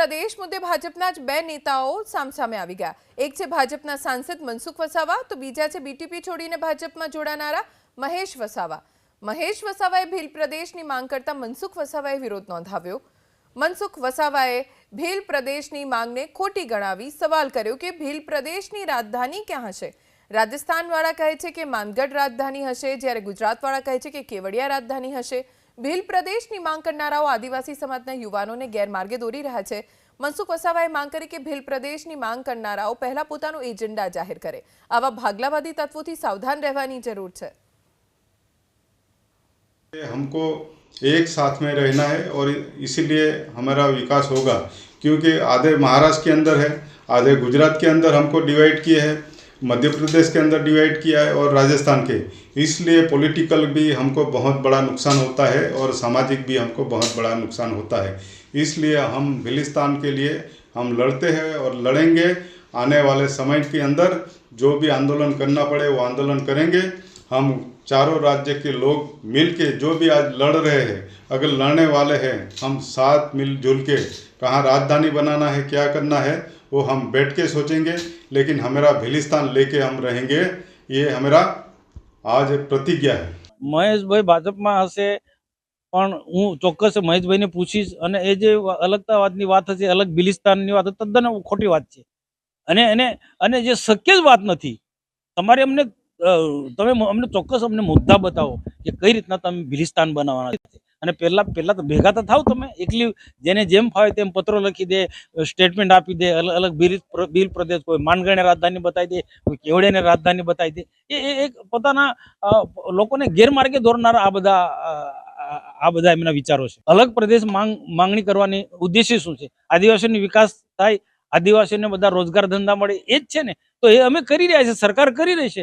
પ્રદેશ મુદ્દે ભાજપના જ બે નેતાઓ સામસામે આવી ગયા એક છે ભાજપના સાંસદ મનસુખ વસાવા તો બીજા છે બીટીપી છોડીને ભાજપમાં જોડાનારા મહેશ વસાવા મહેશ વસાવાએ ભીલ પ્રદેશની માંગ કરતા મનસુખ વસાવાએ વિરોધ નોંધાવ્યો મનસુખ વસાવાએ ભીલ પ્રદેશની માંગને ખોટી ગણાવી સવાલ કર્યો કે ભીલ પ્રદેશની રાજધાની ક્યાં હશે રાજસ્થાનવાળા કહે છે કે માનગઢ રાજધાની હશે જ્યારે ગુજરાતવાળા કહે છે કે કેવડિયા રાજધાની હશે भील प्रदेश निमांकणाराव आदिवासी समाजના યુવાનોને ગેર માર્ગે દોરી રહ્યા છે મનસુખ વસાવાએ માંગ કરી કે ભીલ પ્રદેશની માંગ કરનારાઓ પહેલા પોતાનો એજન્ડા જાહેર કરે આવા ભાગલાવાદી તત્વોથી સાવધાન રહેવાની જરૂર છે કે हमको એકસાથે રહેના છે અને इसीलिए અમારો વિકાસ ہوگا કારણ કે आधे મહારાષ્ટ્ર કે અંદર છે आधे ગુજરાત કે અંદર हमको ડિવાઇડ કી હે मध्य प्रदेश के अंदर डिवाइड किया है और राजस्थान के इसलिए पॉलिटिकल भी हमको बहुत बड़ा नुकसान होता है और सामाजिक भी हमको बहुत बड़ा नुकसान होता है इसलिए हम बिलिस्तान के लिए हम लड़ते हैं और लड़ेंगे आने वाले समय के अंदर जो भी आंदोलन करना पड़े वो आंदोलन करेंगे हम चारों राज्य के लोग मिल के जो भी आज लड़ रहे हैं अगर लड़ने वाले हैं हम साथ मिलजुल के कहाँ राजधानी बनाना है क्या करना है वो हम बैठ के सोचेंगे लेकिन हमारा भिलिस्तान लेके हम रहेंगे ये हमारा आज प्रतिज्ञा है મહેશભાઈ ભાજપમાં હશે પણ હું ચોક્કસ મહેશભાઈને પૂછીશ અને એ જે અલગતાવાદની વાત હશે અલગ બિલિસ્તાનની વાત તદ્દન ખોટી વાત છે અને એને અને જે શક્ય જ વાત નથી તમારે અમને તમે અમને ચોક્કસ અમને મુદ્દા બતાવો કે કઈ રીતના તમે બિલિસ્તાન બનાવવાના અને પહેલાં પહેલાં તો ભેગા તો થાવ તમે એકલી જેને જેમ ફાવે તેમ પત્રો લખી દે સ્ટેટમેન્ટ આપી દે અલગ અલગ બિલ બિલ પ્રદેશ કોઈ માંડગણને રાજધાની બતાવી દે કોઈ કેવડેને રાજધાની બતાવી દે એ એક પોતાના લોકોને ગેરમાર્ગે દોરનારા આ બધા આ બધા એમના વિચારો છે અલગ પ્રદેશ માંગ માંગણી કરવાની ઉદ્દેશ્ય શું છે આદિવાસીઓનો વિકાસ થાય આદિવાસીઓને બધા રોજગાર ધંધા મળે એ જ છે ને તો એ અમે કરી રહ્યા છે સરકાર કરી રહી છે